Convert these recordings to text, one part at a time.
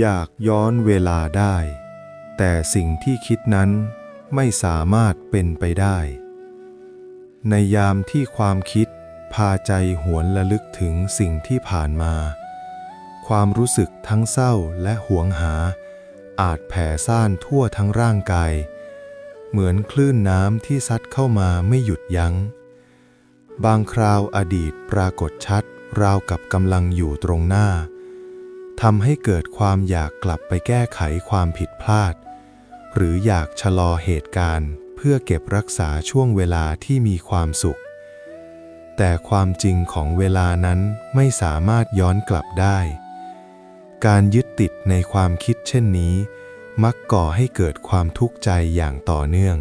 อยากย้อนเวลาได้ แต่สิ่งที่คิดนั้นไม่สามารถเป็นไปได้ ในยามที่ความคิดพาใจหวนระลึกถึงสิ่งที่ผ่านมา ความรู้สึกทั้งเศร้าและหวงหา อาจแผ่ซ่านทั่วทั้งร่างกาย เหมือนคลื่นน้ำที่ซัดเข้ามาไม่หยุดยัง้ง บางคราวอดีตปรากฏชัดราวกับกำลังอยู่ตรงหน้า ทำให้เกิดความอยากกลับไปแก้ไขความผิดพลาด หรืออยากชะลอเหตุการณ์ เพื่อเก็บรักษาช่วงเวลาที่มีความสุข แต่ความจริงของเวลานั้นไม่สามารถย้อนกลับได้ การยึดติดในความคิดเช่นนี้ มักก่อให้เกิดความทุกข์ใจอย่างต่อเนื่อง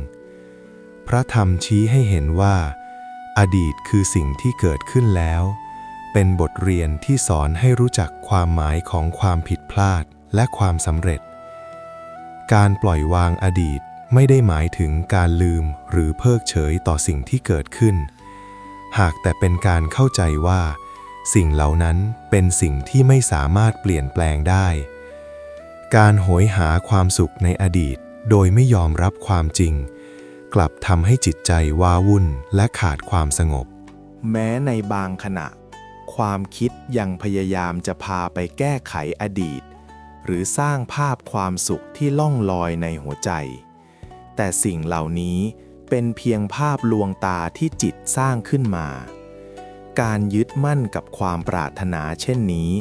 พระธรรมชี้ให้เห็นว่า อดีตคือสิ่งที่เกิดขึ้นแล้ว เป็นบทเรียนที่สอนให้รู้จักความหมายของความผิดพลาดและความสำเร็จ การปล่อยวางอดีตไม่ได้หมายถึงการลืมหรือเพิกเฉยต่อสิ่งที่เกิดขึ้น หากแต่เป็นการเข้าใจว่า สิ่งเหล่านั้นเป็นสิ่งที่ไม่สามารถเปลี่ยนแปลงได้ การโหยหาความสุขในอดีต โดยไม่ยอมรับความจริง กลับทำให้จิตใจว้าวุ่นและขาดความสงบ แม้ในบางขณะ ความคิดยังพยายามจะพาไปแก้ไขอดีต หรือสร้างภาพความสุขที่ล่องลอยในหัวใจ แต่สิ่งเหล่านี้เป็นเพียงภาพลวงตาที่จิตสร้างขึ้นมา การยึดมั่นกับความปรารถนาเช่นนี้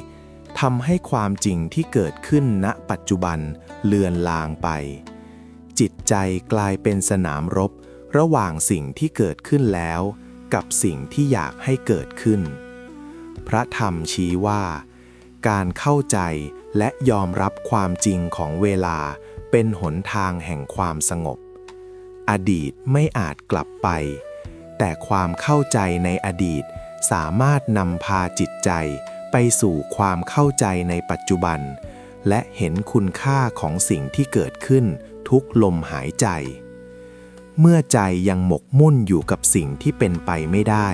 ทำให้ความจริงที่เกิดขึ้นณปัจจุบันเลือนลางไป จิตใจกลายเป็นสนามรบ ระหว่างสิ่งที่เกิดขึ้นแล้ว กับสิ่งที่อยากให้เกิดขึ้น พระธรรมชี้ว่า การเข้าใจและยอมรับความจริงของเวลาเป็นหนทางแห่งความสงบ อดีตไม่อาจกลับไป แต่ความเข้าใจในอดีตสามารถนำพาจิตใจไปสู่ความเข้าใจในปัจจุบัน และเห็นคุณค่าของสิ่งที่เกิดขึ้นทุกลมหายใจ เมื่อใจยังหมกมุ่นอยู่กับสิ่งที่เป็นไปไม่ได้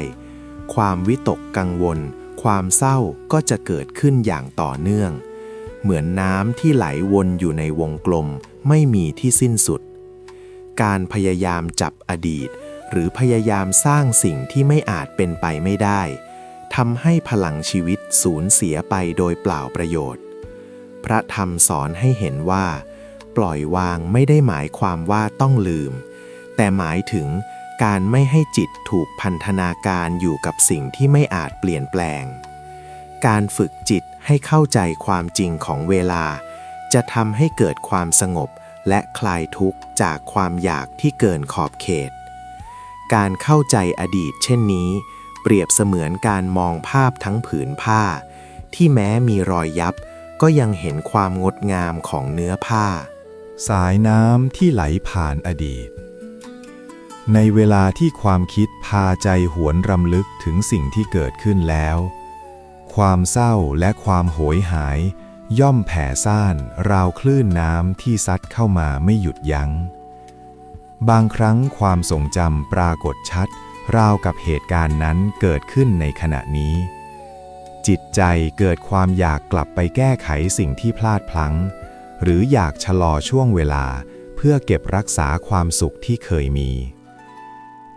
ความวิตกกังวล ความเศร้าก็จะเกิดขึ้นอย่างต่อเนื่อง เหมือนน้ำที่ไหลวนอยู่ในวงกลมไม่มีที่สิ้นสุด การพยายามจับอดีต หรือพยายามสร้างสิ่งที่ไม่อาจเป็นไปไม่ได้ทำให้พลังชีวิตสูญเสียไปโดยเปล่าประโยชน์ พระธรรมสอนให้เห็นว่า ปล่อยวางไม่ได้หมายความว่าต้องลืม แต่หมายถึง การไม่ให้จิตถูกพันธนาการอยู่กับสิ่งที่ไม่อาจเปลี่ยนแปลง การฝึกจิตให้เข้าใจความจริงของเวลา จะทำให้เกิดความสงบและคลายทุกข์จากความอยากที่เกินขอบเขต การเข้าใจอดีตเช่นนี้ เปรียบเสมือนการมองภาพทั้งผืนผ้า ที่แม้มีรอยยับ ก็ยังเห็นความงดงามของเนื้อผ้า สายน้ำที่ไหลผ่านอดีต ในเวลาที่ความคิดพาใจหวนรำลึกถึงสิ่งที่เกิดขึ้นแล้ว ความเศร้าและความโหยหาย ย่อมแผ่ซ่านราวคลื่นน้ำที่ซัดเข้ามาไม่หยุดยัง้ง บางครั้งความทรงจำปรากฏชัด ราวกับเหตุการณ์นั้นเกิดขึ้นในขณะนี้ จิตใจเกิดความอยากกลับไปแก้ไขสิ่งที่พลาดพลั้ง หรืออยากชะลอช่วงเวลาเพื่อเก็บรักษาความสุขที่เคยมี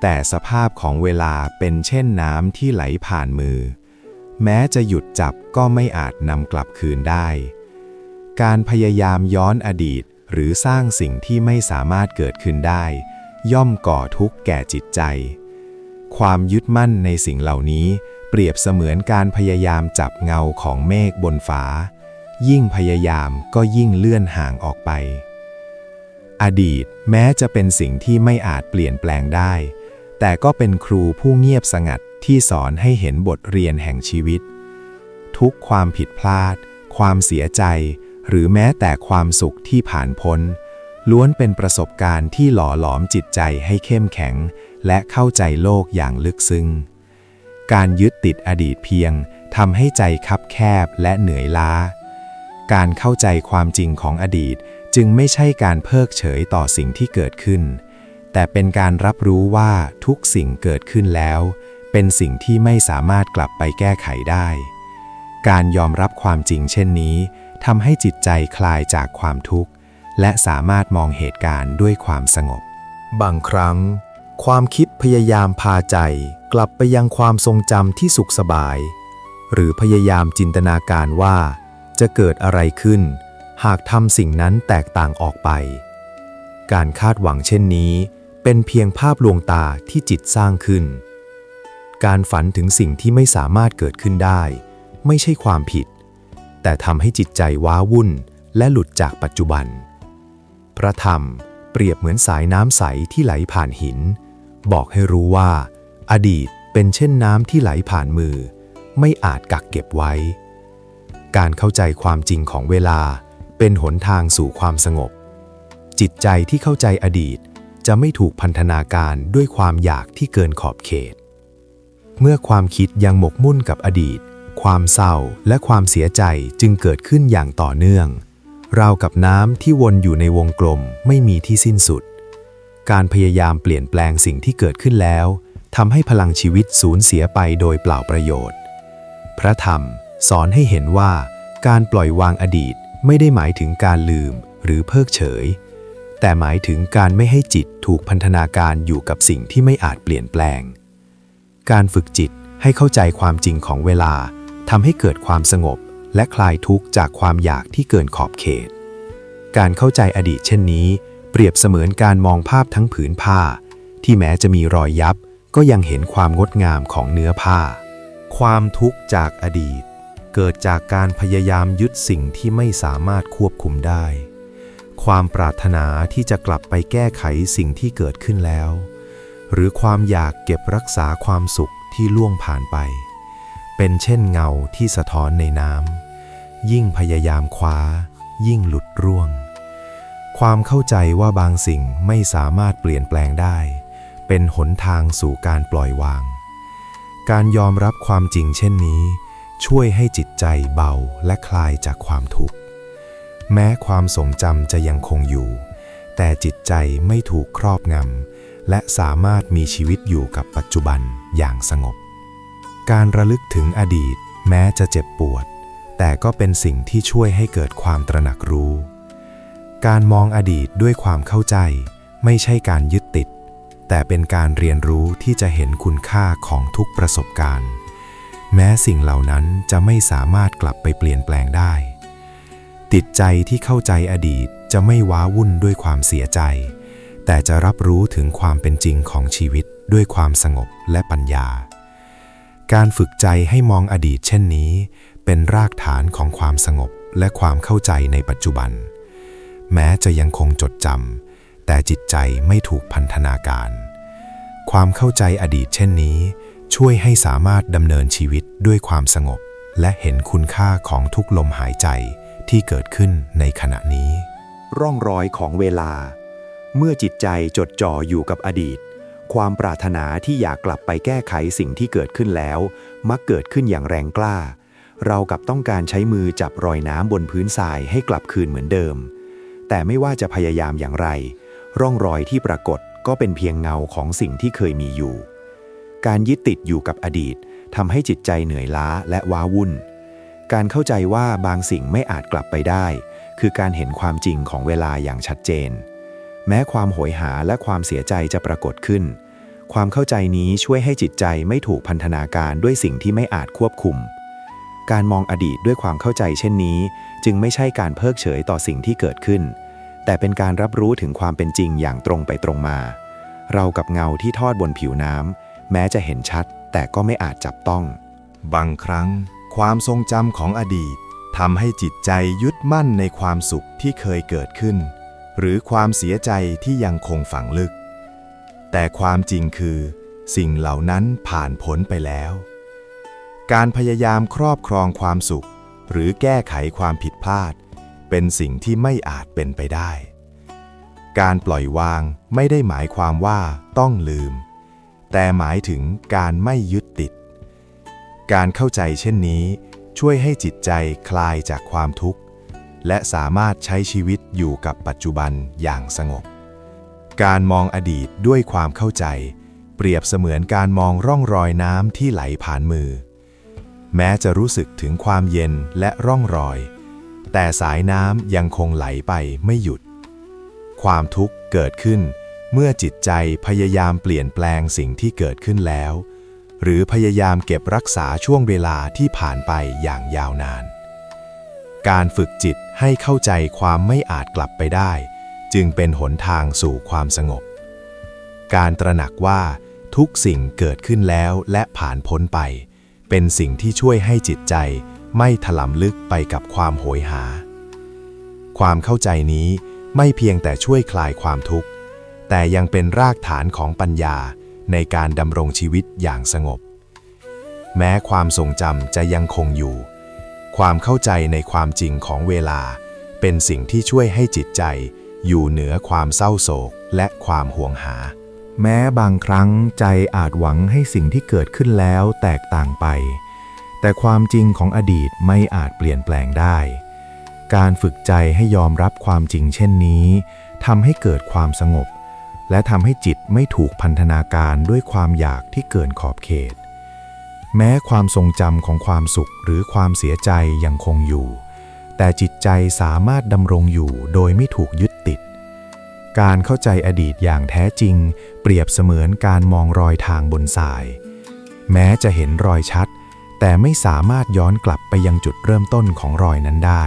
แต่สภาพของเวลาเป็นเช่นน้ำที่ไหลผ่านมือ แม้จะหยุดจับก็ไม่อาจนำกลับคืนได้ การพยายามย้อนอดีตหรือสร้างสิ่งที่ไม่สามารถเกิดขึ้นได้ ย่อมก่อทุกข์แก่จิตใจ ความยึดมั่นในสิ่งเหล่านี้ เปรียบเสมือนการพยายามจับเงาของเมฆบนฟ้า ยิ่งพยายามก็ยิ่งเลื่อนห่างออกไป อดีตแม้จะเป็นสิ่งที่ไม่อาจเปลี่ยนแปลงได้ แต่ก็เป็นครูผู้เงียบสงัดที่สอนให้เห็นบทเรียนแห่งชีวิต ทุกความผิดพลาด ความเสียใจ หรือแม้แต่ความสุขที่ผ่านพ้น ล้วนเป็นประสบการณ์ที่หล่อหลอมจิตใจให้เข้มแข็ง และเข้าใจโลกอย่างลึกซึ้งการยึดติดอดีตเพียงทำให้ใจคับแคบและเหนื่อยล้า การเข้าใจความจริงของอดีตจึงไม่ใช่การเพิกเฉยต่อสิ่งที่เกิดขึ้น แต่เป็นการรับรู้ว่าทุกสิ่งเกิดขึ้นแล้ว เป็นสิ่งที่ไม่สามารถกลับไปแก้ไขได้ การยอมรับความจริงเช่นนี้ทำให้จิตใจคลายจากความทุกข์ และสามารถมองเหตุการณ์ด้วยความสงบ บางครั้ง ความคิดพยายามพาใจกลับไปยังความทรงจำที่สุขสบาย หรือพยายามจินตนาการว่า จะเกิดอะไรขึ้น หากทำสิ่งนั้นแตกต่างออกไป การคาดหวังเช่นนี้ เป็นเพียงภาพลวงตาที่จิตสร้างขึ้น การฝันถึงสิ่งที่ไม่สามารถเกิดขึ้นได้ ไม่ใช่ความผิด แต่ทำให้จิตใจว้าวุ่นและหลุดจากปัจจุบัน พระธรรมเปรียบเหมือนสายน้ำใสที่ไหลผ่านหิน บอกให้รู้ว่า อดีตเป็นเช่นน้ำที่ไหลผ่านมือ ไม่อาจกักเก็บไว้ การเข้าใจความจริงของเวลาเป็นหนทางสู่ความสงบ จิตใจที่เข้าใจอดีต จะไม่ถูกพันธนาการด้วยความอยากที่เกินขอบเขต เมื่อความคิดยังหมกมุ่นกับอดีต ความเศร้าและความเสียใจจึงเกิดขึ้นอย่างต่อเนื่อง ราวกับน้ำที่วนอยู่ในวงกลมไม่มีที่สิ้นสุด การพยายามเปลี่ยนแปลงสิ่งที่เกิดขึ้นแล้วทำให้พลังชีวิตสูญเสียไปโดยเปล่าประโยชน์ พระธรรมสอนให้เห็นว่า การปล่อยวางอดีตไม่ได้หมายถึงการลืมหรือเพิกเฉย แต่หมายถึงการไม่ให้จิตถูกพันธนาการอยู่กับสิ่งที่ไม่อาจเปลี่ยนแปลง การฝึกจิตให้เข้าใจความจริงของเวลาทำให้เกิดความสงบ และคลายทุกข์จากความอยากที่เกินขอบเขต การเข้าใจอดีตเช่นนี้ เปรียบเสมือนการมองภาพทั้งผืนผ้า ที่แม้จะมีรอยยับ ก็ยังเห็นความงดงามของเนื้อผ้า ความทุกข์จากอดีต เกิดจากการพยายามยึดสิ่งที่ไม่สามารถควบคุมได้ ความปรารถนาที่จะกลับไปแก้ไขสิ่งที่เกิดขึ้นแล้ว หรือความอยากเก็บรักษาความสุขที่ล่วงผ่านไป เป็นเช่นเงาที่สะท้อนในน้ำยิ่งพยายามคว้า ยิ่งหลุดร่วง ความเข้าใจว่าบางสิ่งไม่สามารถเปลี่ยนแปลงได้ เป็นหนทางสู่การปล่อยวาง การยอมรับความจริงเช่นนี้ ช่วยให้จิตใจเบาและคลายจากความทุกข์ แม้ความทรงจำจะยังคงอยู่ แต่จิตใจไม่ถูกครอบงำ และสามารถมีชีวิตอยู่กับปัจจุบันอย่างสงบ การระลึกถึงอดีต แม้จะเจ็บปวด แต่ก็เป็นสิ่งที่ช่วยให้เกิดความตระหนักรู้ การมองอดีตด้วยความเข้าใจ ไม่ใช่การยึดติด แต่เป็นการเรียนรู้ที่จะเห็นคุณค่าของทุกประสบการณ์ แม้สิ่งเหล่านั้นจะไม่สามารถกลับไปเปลี่ยนแปลงได้ ติดใจที่เข้าใจอดีตจะไม่ว้าวุ่นด้วยความเสียใจ แต่จะรับรู้ถึงความเป็นจริงของชีวิตด้วยความสงบและปัญญา การฝึกใจให้มองอดีตเช่นนี้ เป็นรากฐานของความสงบและความเข้าใจในปัจจุบัน แม้จะยังคงจดจำแต่จิตใจไม่ถูกพันธนาการ ความเข้าใจอดีตเช่นนี้ ช่วยให้สามารถดำเนินชีวิตด้วยความสงบ และเห็นคุณค่าของทุกลมหายใจ ที่เกิดขึ้นในขณะนี้ ร่องรอยของเวลา เมื่อจิตใจจดจ่ออยู่กับอดีต ความปรารถนาที่อยากกลับไปแก้ไขสิ่งที่เกิดขึ้นแล้ว มักเกิดขึ้นอย่างแรงกล้า เรากับต้องการใช้มือจับรอยน้ำบนพื้นทรายให้กลับคืนเหมือนเดิม แต่ไม่ว่าจะพยายามอย่างไร ร่องรอยที่ปรากฏก็เป็นเพียงเงาของสิ่งที่เคยมีอยู่ การยึดติดอยู่กับอดีตทำให้จิตใจเหนื่อยล้าและว้าวุ่น การเข้าใจว่าบางสิ่งไม่อาจกลับไปได้ คือการเห็นความจริงของเวลาอย่างชัดเจน แม้ความโหยหาและความเสียใจจะปรากฏขึ้น ความเข้าใจนี้ช่วยให้จิตใจไม่ถูกพันธนาการด้วยสิ่งที่ไม่อาจควบคุม การมองอดีตด้วยความเข้าใจเช่นนี้ จึงไม่ใช่การเพิกเฉยต่อสิ่งที่เกิดขึ้น แต่เป็นการรับรู้ถึงความเป็นจริงอย่างตรงไปตรงมา เรากับเงาที่ทอดบนผิวน้ำแม้จะเห็นชัด แต่ก็ไม่อาจจับต้อง บางครั้ง ความทรงจำของอดีตทำให้จิตใจยึดมั่นในความสุขที่เคยเกิดขึ้น หรือความเสียใจที่ยังคงฝังลึก แต่ความจริงคือ สิ่งเหล่านั้นผ่านพ้นไปแล้ว การพยายามครอบครองความสุข หรือแก้ไขความผิดพลาด เป็นสิ่งที่ไม่อาจเป็นไปได้ การปล่อยวางไม่ได้หมายความว่าต้องลืม แต่หมายถึงการไม่ยึดติด การเข้าใจเช่นนี้ ช่วยให้จิตใจคลายจากความทุกข์ และสามารถใช้ชีวิตอยู่กับปัจจุบันอย่างสงบ การมองอดีตด้วยความเข้าใจ เปรียบเสมือนการมองร่องรอยน้ำที่ไหลผ่านมือ แม้จะรู้สึกถึงความเย็นและร่องรอย แต่สายน้ำยังคงไหลไปไม่หยุด ความทุกข์เกิดขึ้นเมื่อจิตใจพยายามเปลี่ยนแปลงสิ่งที่เกิดขึ้นแล้ว หรือพยายามเก็บรักษาช่วงเวลาที่ผ่านไปอย่างยาวนาน การฝึกจิตให้เข้าใจความไม่อาจกลับไปได้ จึงเป็นหนทางสู่ความสงบ การตระหนักว่าทุกสิ่งเกิดขึ้นแล้วและผ่านพ้นไป เป็นสิ่งที่ช่วยให้จิตใจไม่ถลำลึกไปกับความโหยหา ความเข้าใจนี้ไม่เพียงแต่ช่วยคลายความทุกข์ แต่ยังเป็นรากฐานของปัญญา ในการดำรงชีวิตอย่างสงบ แม้ความทรงจำจะยังคงอยู่ ความเข้าใจในความจริงของเวลา เป็นสิ่งที่ช่วยให้จิตใจ อยู่เหนือความเศร้าโศกและความห่วงหา แม้บางครั้งใจอาจหวังให้สิ่งที่เกิดขึ้นแล้วแตกต่างไป แต่ความจริงของอดีตไม่อาจเปลี่ยนแปลงได้ การฝึกใจให้ยอมรับความจริงเช่นนี้ทำให้เกิดความสงบ และทำให้จิตไม่ถูกพันธนาการด้วยความอยากที่เกินขอบเขต แม้ความทรงจำของความสุขหรือความเสียใจยังคงอยู่ แต่จิตใจสามารถดำรงอยู่โดยไม่ถูกยึดติด การเข้าใจอดีตอย่างแท้จริง เปรียบเสมือนการมองรอยทางบนทราย แม้จะเห็นรอยชัด แต่ไม่สามารถย้อนกลับไปยังจุดเริ่มต้นของรอยนั้นได้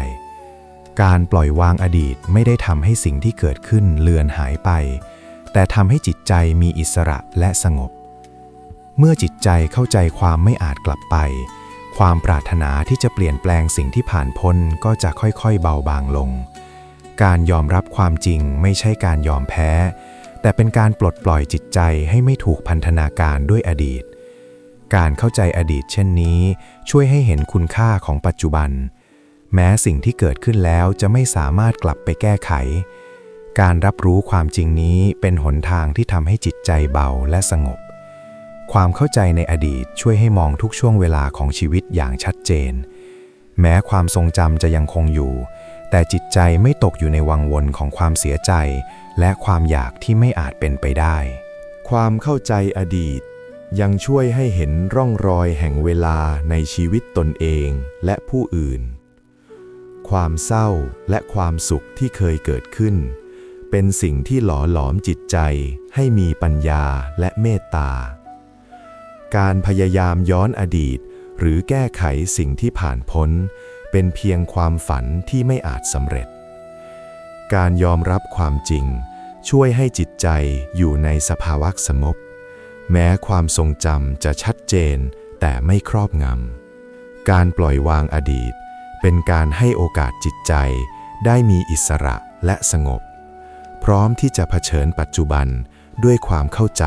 การปล่อยวางอดีตไม่ได้ทำให้สิ่งที่เกิดขึ้นเลือนหายไป แต่ทำให้จิตใจมีอิสระและสงบ เมื่อจิตใจเข้าใจความไม่อาจกลับไป ความปรารถนาที่จะเปลี่ยนแปลงสิ่งที่ผ่านพ้นก็จะค่อยๆเบาบางลง การยอมรับความจริงไม่ใช่การยอมแพ้ แต่เป็นการปลดปล่อยจิตใจให้ไม่ถูกพันธนาการด้วยอดีต การเข้าใจอดีตเช่นนี้ ช่วยให้เห็นคุณค่าของปัจจุบัน แม้สิ่งที่เกิดขึ้นแล้วจะไม่สามารถกลับไปแก้ไข การรับรู้ความจริงนี้เป็นหนทางที่ทำให้จิตใจเบาและสงบ ความเข้าใจในอดีตช่วยให้มองทุกช่วงเวลาของชีวิตอย่างชัดเจน แม้ความทรงจำจะยังคงอยู่ แต่จิตใจไม่ตกอยู่ในวังวนของความเสียใจ และความอยากที่ไม่อาจเป็นไปได้ ความเข้าใจอดีต ยังช่วยให้เห็นร่องรอยแห่งเวลาในชีวิตตนเองและผู้อื่น ความเศร้าและความสุขที่เคยเกิดขึ้น เป็นสิ่งที่หล่อหลอมจิตใจให้มีปัญญาและเมตตา การพยายามย้อนอดีต หรือแก้ไขสิ่งที่ผ่านพ้น เป็นเพียงความฝันที่ไม่อาจสำเร็จ การยอมรับความจริง ช่วยให้จิตใจอยู่ในสภาวะสงบแม้ความทรงจำจะชัดเจนแต่ไม่ครอบงำ การปล่อยวางอดีต เป็นการให้โอกาสจิตใจได้มีอิสระและสงบ พร้อมที่จะเผชิญปัจจุบันด้วยความเข้าใจ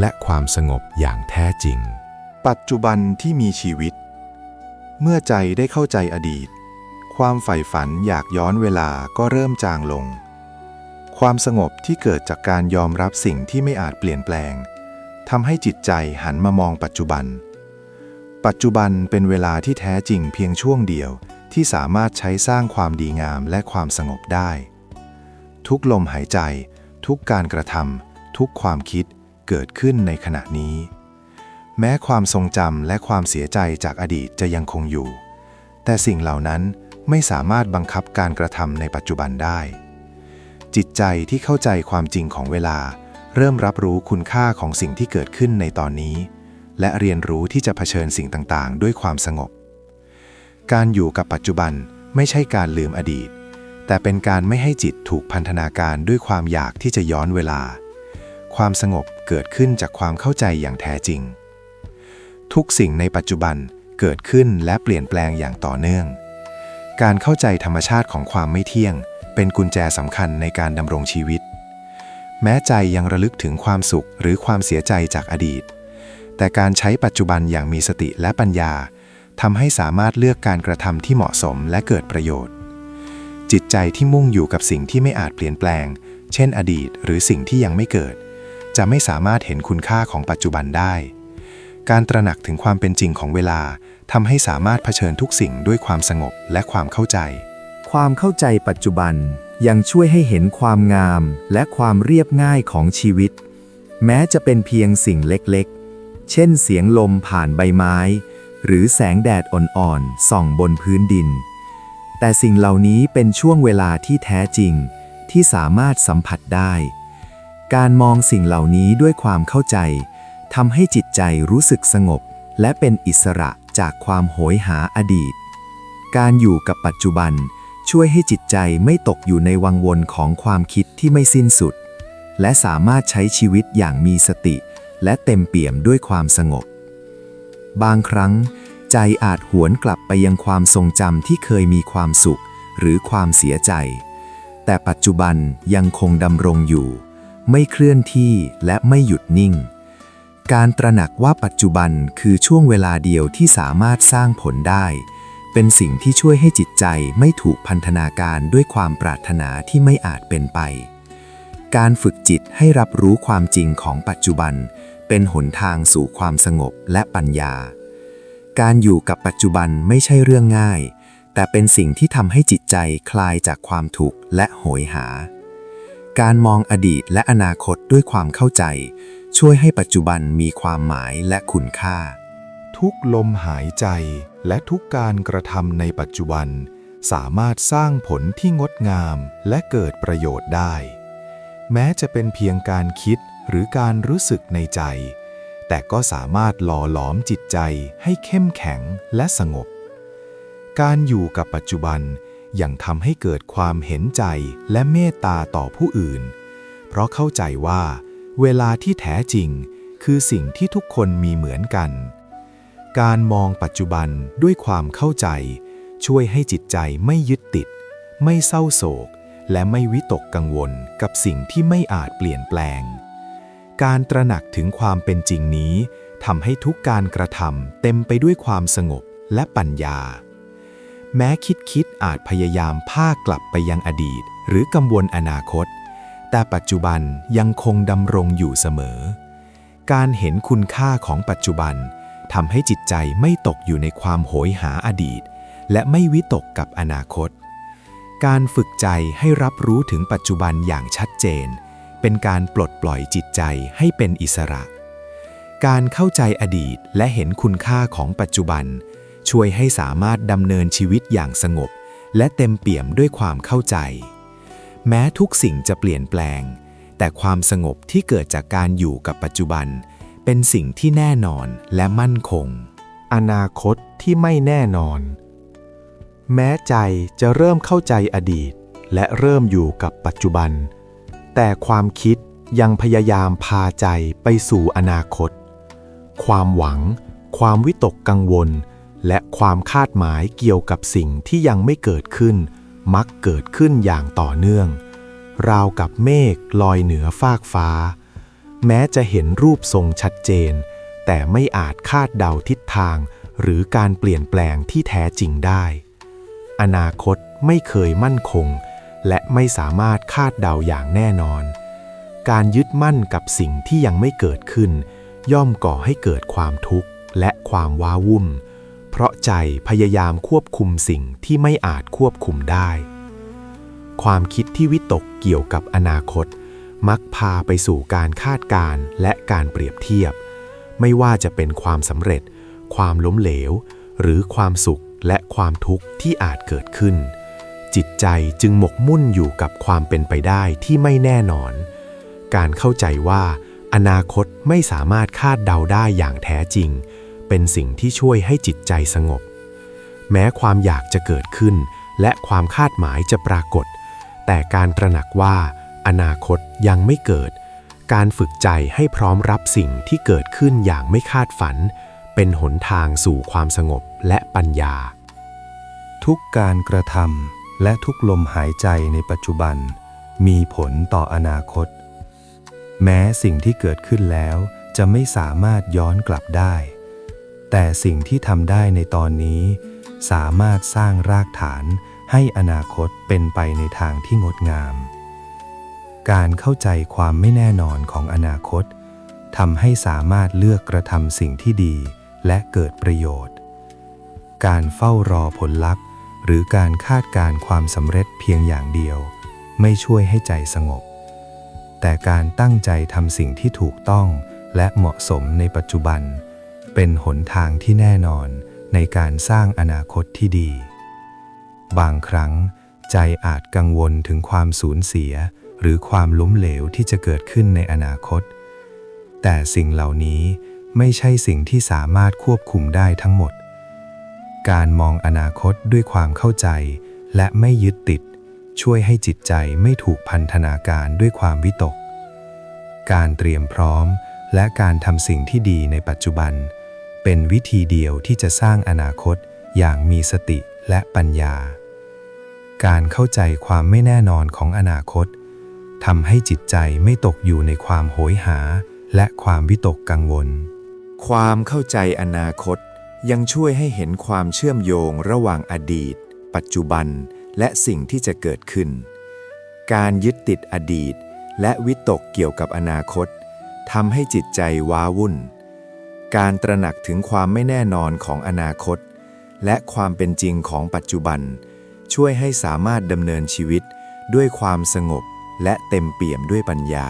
และความสงบอย่างแท้จริง ปัจจุบันที่มีชีวิต เมื่อใจได้เข้าใจอดีต ความใฝ่ฝันอยากย้อนเวลาก็เริ่มจางลง ความสงบที่เกิดจากการยอมรับสิ่งที่ไม่อาจเปลี่ยนแปลงทำให้จิตใจหันมามองปัจจุบัน ปัจจุบันเป็นเวลาที่แท้จริงเพียงช่วงเดียวที่สามารถใช้สร้างความดีงามและความสงบได้ ทุกลมหายใจ ทุกการกระทำทุกความคิดเกิดขึ้นในขณะนี้ แม้ความทรงจำและความเสียใจจากอดีตจะยังคงอยู่ แต่สิ่งเหล่านั้นไม่สามารถบังคับการกระทำในปัจจุบันได้ จิตใจที่เข้าใจความจริงของเวลา เริ่มรับรู้คุณค่าของสิ่งที่เกิดขึ้นในตอนนี้ และเรียนรู้ที่จะเผชิญสิ่งต่างๆ ด้วยความสงบ การอยู่กับปัจจุบันไม่ใช่การลืมอดีต แต่เป็นการไม่ให้จิตถูกพันธนาการด้วยความอยากที่จะย้อนเวลา ความสงบเกิดขึ้นจากความเข้าใจอย่างแท้จริง ทุกสิ่งในปัจจุบันเกิดขึ้นและเปลี่ยนแปลงอย่างต่อเนื่อง การเข้าใจธรรมชาติของความไม่เที่ยง เป็นกุญแจสำคัญในการดำรงชีวิต แม้ใจยังระลึกถึงความสุขหรือความเสียใจจากอดีต แต่การใช้ปัจจุบันอย่างมีสติและปัญญาทำให้สามารถเลือกการกระทำที่เหมาะสมและเกิดประโยชน์ จิตใจที่มุ่งอยู่กับสิ่งที่ไม่อาจเปลี่ยนแปลง เช่นอดีตหรือสิ่งที่ยังไม่เกิด จะไม่สามารถเห็นคุณค่าของปัจจุบันได้ การตระหนักถึงความเป็นจริงของเวลาทำให้สามารถเผชิญทุกสิ่งด้วยความสงบและความเข้าใจ ความเข้าใจปัจจุบันยังช่วยให้เห็นความงามและความเรียบง่ายของชีวิต แม้จะเป็นเพียงสิ่งเล็กๆ เช่นเสียงลมผ่านใบไม้ หรือแสงแดดอ่อนๆส่องบนพื้นดิน แต่สิ่งเหล่านี้เป็นช่วงเวลาที่แท้จริง ที่สามารถสัมผัสได้ การมองสิ่งเหล่านี้ด้วยความเข้าใจทำให้จิตใจรู้สึกสงบ และเป็นอิสระจากความโหยหาอดีต การอยู่กับปัจจุบันช่วยให้จิตใจไม่ตกอยู่ในวังวนของความคิดที่ไม่สิ้นสุด และสามารถใช้ชีวิตอย่างมีสติ และเต็มเปี่ยมด้วยความสงบ บางครั้ง ใจอาจหวนกลับไปยังความทรงจำที่เคยมีความสุข หรือความเสียใจ แต่ปัจจุบันยังคงดำรงอยู่ ไม่เคลื่อนที่และไม่หยุดนิ่ง การตระหนักว่าปัจจุบันคือช่วงเวลาเดียวที่สามารถสร้างผลได้ เป็นสิ่งที่ช่วยให้จิตใจไม่ถูกพันธนาการด้วยความปรารถนาที่ไม่อาจเป็นไป การฝึกจิตให้รับรู้ความจริงของปัจจุบัน เป็นหนทางสู่ความสงบและปัญญา การอยู่กับปัจจุบันไม่ใช่เรื่องง่าย แต่เป็นสิ่งที่ทำให้จิตใจคลายจากความทุกข์และโหยหา การมองอดีตและอนาคตด้วยความเข้าใจ ช่วยให้ปัจจุบันมีความหมายและคุณค่า ทุกลมหายใจและทุกการกระทำในปัจจุบัน สามารถสร้างผลที่งดงามและเกิดประโยชน์ได้ แม้จะเป็นเพียงการคิดหรือการรู้สึกในใจ แต่ก็สามารถหล่อหลอมจิตใจให้เข้มแข็งและสงบ การอยู่กับปัจจุบันยังทำให้เกิดความเห็นใจและเมตตาต่อผู้อื่น เพราะเข้าใจว่า เวลาที่แท้จริง คือสิ่งที่ทุกคนมีเหมือนกัน การมองปัจจุบันด้วยความเข้าใจ ช่วยให้จิตใจไม่ยึดติด ไม่เศร้าโศก และไม่วิตกกังวลกับสิ่งที่ไม่อาจเปลี่ยนแปลง การตระหนักถึงความเป็นจริงนี้ทำให้ทุกการกระทำเต็มไปด้วยความสงบและปัญญา แม้คิดคิดอาจพยายามพากลับไปยังอดีต หรือกังวลอนาคต แต่ปัจจุบันยังคงดำรงอยู่เสมอ การเห็นคุณค่าของปัจจุบันทำให้จิตใจไม่ตกอยู่ในความโหยหาอดีต และไม่วิตกกับอนาคต การฝึกใจให้รับรู้ถึงปัจจุบันอย่างชัดเจน เป็นการปลดปล่อยจิตใจให้เป็นอิสระ การเข้าใจอดีตและเห็นคุณค่าของปัจจุบัน ช่วยให้สามารถดำเนินชีวิตอย่างสงบ และเต็มเปี่ยมด้วยความเข้าใจ แม้ทุกสิ่งจะเปลี่ยนแปลง แต่ความสงบที่เกิดจากการอยู่กับปัจจุบัน เป็นสิ่งที่แน่นอนและมั่นคง อนาคตที่ไม่แน่นอน แม้ใจจะเริ่มเข้าใจอดีต และเริ่มอยู่กับปัจจุบัน แต่ความคิดยังพยายามพาใจไปสู่อนาคต ความหวัง ความวิตกกังวล และความคาดหมายเกี่ยวกับสิ่งที่ยังไม่เกิดขึ้น มักเกิดขึ้นอย่างต่อเนื่อง ราวกับเมฆลอยเหนือฟากฟ้า แม้จะเห็นรูปทรงชัดเจน แต่ไม่อาจคาดเดาทิศทาง หรือการเปลี่ยนแปลงที่แท้จริงได้ อนาคตไม่เคยมั่นคง และไม่สามารถคาดเดาอย่างแน่นอน การยึดมั่นกับสิ่งที่ยังไม่เกิดขึ้น ย่อมก่อให้เกิดความทุกข์และความว้าวุ่น เพราะใจพยายามควบคุมสิ่งที่ไม่อาจควบคุมได้ ความคิดที่วิตกเกี่ยวกับอนาคต มักพาไปสู่การคาดการณ์และการเปรียบเทียบ ไม่ว่าจะเป็นความสำเร็จ ความล้มเหลว หรือความสุขและความทุกข์ที่อาจเกิดขึ้น จิตใจจึงหมกมุ่นอยู่กับความเป็นไปได้ที่ไม่แน่นอน การเข้าใจว่า อนาคตไม่สามารถคาดเดาได้อย่างแท้จริง เป็นสิ่งที่ช่วยให้จิตใจสงบ แม้ความอยากจะเกิดขึ้น และความคาดหมายจะปรากฏ แต่การตระหนักว่า อนาคตยังไม่เกิด การฝึกใจให้พร้อมรับสิ่งที่เกิดขึ้นอย่างไม่คาดฝัน เป็นหนทางสู่ความสงบและปัญญา ทุกการกระทำ และทุกลมหายใจในปัจจุบัน มีผลต่ออนาคต แม้สิ่งที่เกิดขึ้นแล้วจะไม่สามารถย้อนกลับได้ แต่สิ่งที่ทำได้ในตอนนี้ สามารถสร้างรากฐานให้อนาคตเป็นไปในทางที่งดงาม การเข้าใจความไม่แน่นอนของอนาคตทำให้สามารถเลือกกระทำสิ่งที่ดีและเกิดประโยชน์ การเฝ้ารอผลลัพธ์ หรือการคาดการณ์ความสำเร็จเพียงอย่างเดียว ไม่ช่วยให้ใจสงบ แต่การตั้งใจทำสิ่งที่ถูกต้องและเหมาะสมในปัจจุบัน เป็นหนทางที่แน่นอนในการสร้างอนาคตที่ดี บางครั้ง ใจอาจกังวลถึงความสูญเสีย หรือความล้มเหลวที่จะเกิดขึ้นในอนาคต แต่สิ่งเหล่านี้ไม่ใช่สิ่งที่สามารถควบคุมได้ทั้งหมด การมองอนาคตด้วยความเข้าใจ และไม่ยึดติด ช่วยให้จิตใจไม่ถูกพันธนาการด้วยความวิตก การเตรียมพร้อม และการทำสิ่งที่ดีในปัจจุบัน เป็นวิธีเดียวที่จะสร้างอนาคตอย่างมีสติและปัญญา การเข้าใจความไม่แน่นอนของอนาคตทำให้จิตใจไม่ตกอยู่ในความโหยหา และความวิตกกังวล ความเข้าใจอนาคต ยังช่วยให้เห็นความเชื่อมโยงระหว่างอดีต ปัจจุบัน และสิ่งที่จะเกิดขึ้น การยึดติดอดีต และวิตกเกี่ยวกับอนาคตทำให้จิตใจว้าวุ่น การตระหนักถึงความไม่แน่นอนของอนาคต และความเป็นจริงของปัจจุบัน ช่วยให้สามารถดำเนินชีวิตด้วยความสงบและเต็มเปี่ยมด้วยปัญญา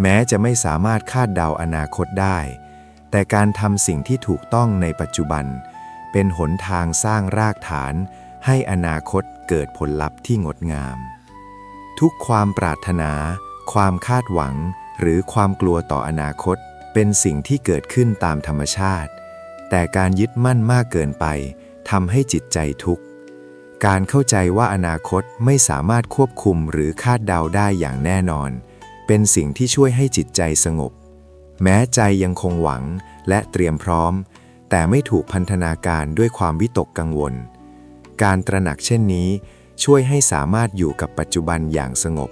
แม้จะไม่สามารถคาดเดาอนาคตได้ แต่การทำสิ่งที่ถูกต้องในปัจจุบัน เป็นหนทางสร้างรากฐาน ให้อนาคตเกิดผลลัพธ์ที่งดงาม ทุกความปรารถนา ความคาดหวัง หรือความกลัวต่ออนาคต เป็นสิ่งที่เกิดขึ้นตามธรรมชาติ แต่การยึดมั่นมากเกินไปทำให้จิตใจทุกข์ การเข้าใจว่าอนาคตไม่สามารถควบคุมหรือคาดเดาได้อย่างแน่นอน เป็นสิ่งที่ช่วยให้จิตใจสงบ แม้ใจยังคงหวังและเตรียมพร้อม แต่ไม่ถูกพันธนาการด้วยความวิตกกังวล การตระหนักเช่นนี้ ช่วยให้สามารถอยู่กับปัจจุบันอย่างสงบ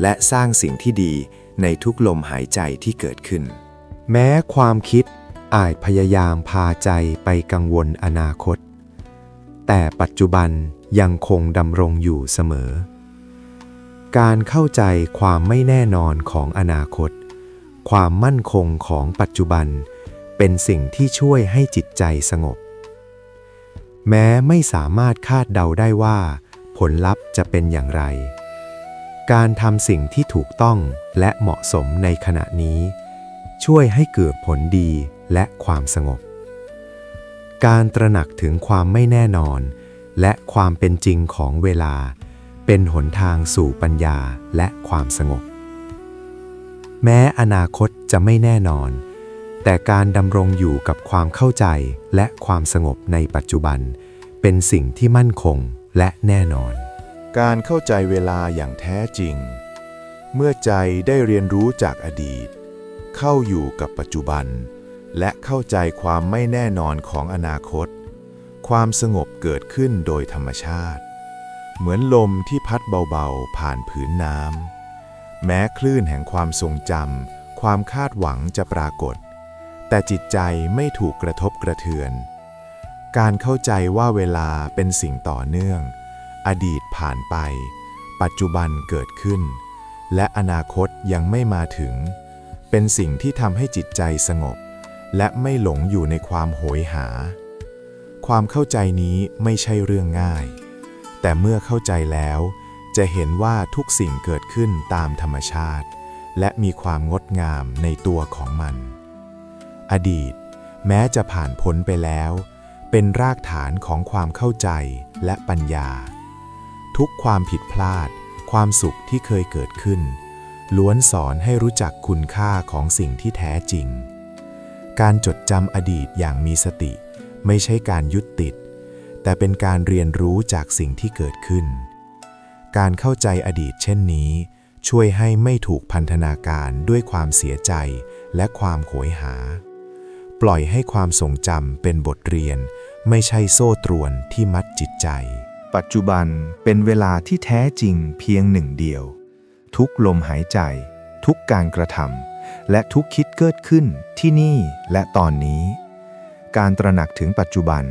และสร้างสิ่งที่ดีในทุกลมหายใจที่เกิดขึ้น แม้ความคิดอาจพยายามพาใจไปกังวลอนาคต แต่ปัจจุบันยังคงดำรงอยู่เสมอ การเข้าใจความไม่แน่นอนของอนาคต ความมั่นคงของปัจจุบัน เป็นสิ่งที่ช่วยให้จิตใจสงบ แม้ไม่สามารถคาดเดาได้ว่า ผลลัพธ์จะเป็นอย่างไร การทำสิ่งที่ถูกต้องและเหมาะสมในขณะนี้ ช่วยให้เกิดผลดีและความสงบ การตระหนักถึงความไม่แน่นอน และความเป็นจริงของเวลา เป็นหนทางสู่ปัญญาและความสงบ แม้อนาคตจะไม่แน่นอน แต่การดำรงอยู่กับความเข้าใจและความสงบในปัจจุบัน เป็นสิ่งที่มั่นคงและแน่นอน การเข้าใจเวลาอย่างแท้จริง เมื่อใจได้เรียนรู้จากอดีต เข้าอยู่กับปัจจุบัน และเข้าใจความไม่แน่นอนของอนาคต ความสงบเกิดขึ้นโดยธรรมชาติ เหมือนลมที่พัดเบาๆผ่านผืนน้ำ แม้คลื่นแห่งความทรงจำความคาดหวังจะปรากฏ แต่จิตใจไม่ถูกกระทบกระเทือน การเข้าใจว่าเวลาเป็นสิ่งต่อเนื่อง อดีตผ่านไป ปัจจุบันเกิดขึ้น และอนาคตยังไม่มาถึง เป็นสิ่งที่ทำให้จิตใจสงบ และไม่หลงอยู่ในความโหยหา ความเข้าใจนี้ไม่ใช่เรื่องง่าย แต่เมื่อเข้าใจแล้ว จะเห็นว่าทุกสิ่งเกิดขึ้นตามธรรมชาติ และมีความงดงามในตัวของมัน อดีต แม้จะผ่านพ้นไปแล้ว เป็นรากฐานของความเข้าใจและปัญญา ทุกความผิดพลาด ความสุขที่เคยเกิดขึ้น ล้วนสอนให้รู้จักคุณค่าของสิ่งที่แท้จริง การจดจำอดีตอย่างมีสติ ไม่ใช่การยึดติด แต่เป็นการเรียนรู้จากสิ่งที่เกิดขึ้น การเข้าใจอดีตเช่นนี้ ช่วยให้ไม่ถูกพันธนาการด้วยความเสียใจและความโหยหา ปล่อยให้ความทรงจำเป็นบทเรียน ไม่ใช่โซ่ตรวนที่มัดจิตใจ ปัจจุบันเป็นเวลาที่แท้จริงเพียงหนึ่งเดียว ทุกลมหายใจ ทุกการกระทำและทุกคิดเกิดขึ้นที่นี่และตอนนี้ การตระหนักถึงปัจจุบัน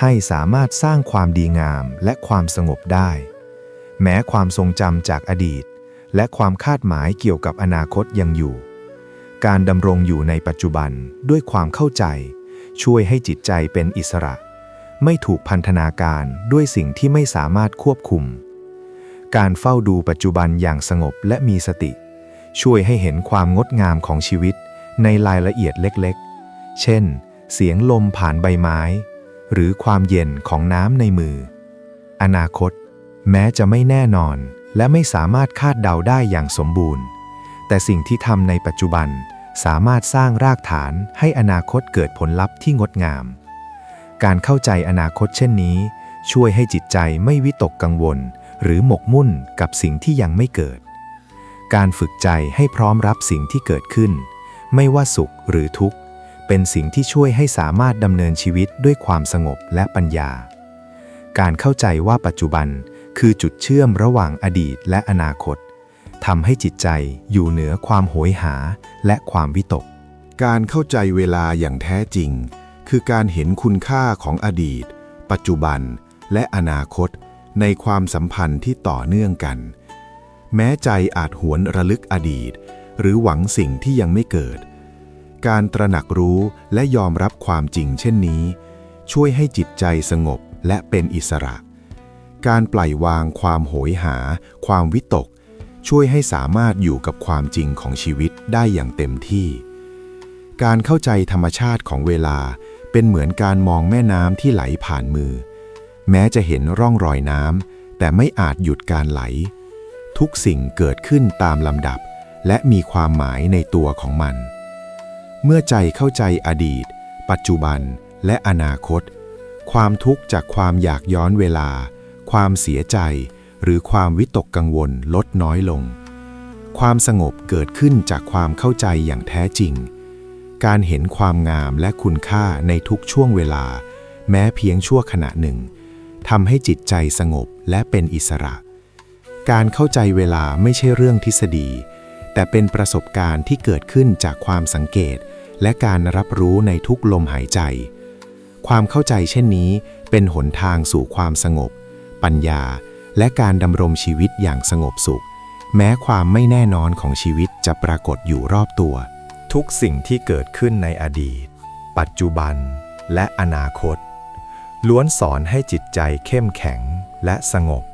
ให้สามารถสร้างความดีงามและความสงบได้ แม้ความทรงจำจากอดีต และความคาดหมายเกี่ยวกับอนาคตยังอยู่ การดำรงอยู่ในปัจจุบันด้วยความเข้าใจ ช่วยให้จิตใจเป็นอิสระ ไม่ถูกพันธนาการด้วยสิ่งที่ไม่สามารถควบคุม การเฝ้าดูปัจจุบันอย่างสงบและมีสติ ช่วยให้เห็นความงดงามของชีวิตในรายละเอียดเล็กๆ เช่น เสียงลมผ่านใบไม้ หรือความเย็นของน้ำในมือ อนาคต แม้จะไม่แน่นอนและไม่สามารถคาดเดาได้อย่างสมบูรณ์ แต่สิ่งที่ทำในปัจจุบันสามารถสร้างรากฐานให้อนาคตเกิดผลลัพธ์ที่งดงาม การเข้าใจอนาคตเช่นนี้ ช่วยให้จิตใจไม่วิตกกังวล หรือหมกมุ่นกับสิ่งที่ยังไม่เกิด การฝึกใจให้พร้อมรับสิ่งที่เกิดขึ้น ไม่ว่าสุขหรือทุกข์ เป็นสิ่งที่ช่วยให้สามารถดำเนินชีวิตด้วยความสงบและปัญญา การเข้าใจว่าปัจจุบัน คือจุดเชื่อมระหว่างอดีตและอนาคตทำให้จิตใจอยู่เหนือความโหยหาและความวิตก การเข้าใจเวลาอย่างแท้จริง คือการเห็นคุณค่าของอดีต ปัจจุบัน และอนาคต ในความสัมพันธ์ที่ต่อเนื่องกัน แม้ใจอาจหวนระลึกอดีต หรือหวังสิ่งที่ยังไม่เกิด การตระหนักรู้และยอมรับความจริงเช่นนี้ ช่วยให้จิตใจสงบและเป็นอิสระ การปล่อยวางความโหยหา ความวิตก ช่วยให้สามารถอยู่กับความจริงของชีวิตได้อย่างเต็มที่ การเข้าใจธรรมชาติของเวลาเป็นเหมือนการมองแม่น้ำที่ไหลผ่านมือ แม้จะเห็นร่องรอยน้ำแต่ไม่อาจหยุดการไหล ทุกสิ่งเกิดขึ้นตามลำดับ และมีความหมายในตัวของมัน เมื่อใจเข้าใจอดีต ปัจจุบันและอนาคต ความทุกข์จากความอยากย้อนเวลา ความเสียใจ หรือความวิตกกังวลลดน้อยลง ความสงบเกิดขึ้นจากความเข้าใจอย่างแท้จริง การเห็นความงามและคุณค่าในทุกช่วงเวลา แม้เพียงชั่วขณะหนึ่งทำให้จิตใจสงบและเป็นอิสระ การเข้าใจเวลาไม่ใช่เรื่องทฤษฎี แต่เป็นประสบการณ์ที่เกิดขึ้นจากความสังเกต และการรับรู้ในทุกลมหายใจ ความเข้าใจเช่นนี้เป็นหนทางสู่ความสงบ ปัญญา และการดำรงชีวิตอย่างสงบสุข แม้ความไม่แน่นอนของชีวิตจะปรากฏอยู่รอบตัว ทุกสิ่งที่เกิดขึ้นในอดีต ปัจจุบัน และอนาคต ล้วนสอนให้จิตใจเข้มแข็งและสงบ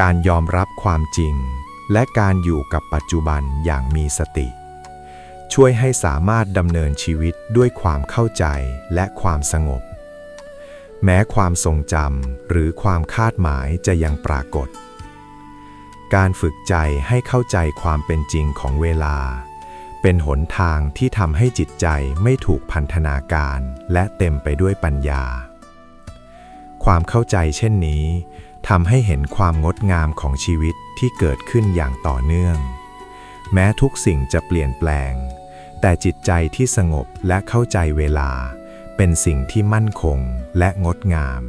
การยอมรับความจริง และการอยู่กับปัจจุบันอย่างมีสติ ช่วยให้สามารถดำเนินชีวิตด้วยความเข้าใจและความสงบ แม้ความทรงจำหรือความคาดหมายจะยังปรากฏ การฝึกใจให้เข้าใจความเป็นจริงของเวลา เป็นหนทางที่ทำให้จิตใจไม่ถูกพันธนาการและเต็มไปด้วยปัญญา ความเข้าใจเช่นนี้ทำให้เห็นความงดงามของชีวิตที่เกิดขึ้นอย่างต่อเนื่อง แม้ทุกสิ่งจะเปลี่ยนแปลง แต่จิตใจที่สงบและเข้าใจเวลา เป็นสิ่งที่มั่นคงและงดงาม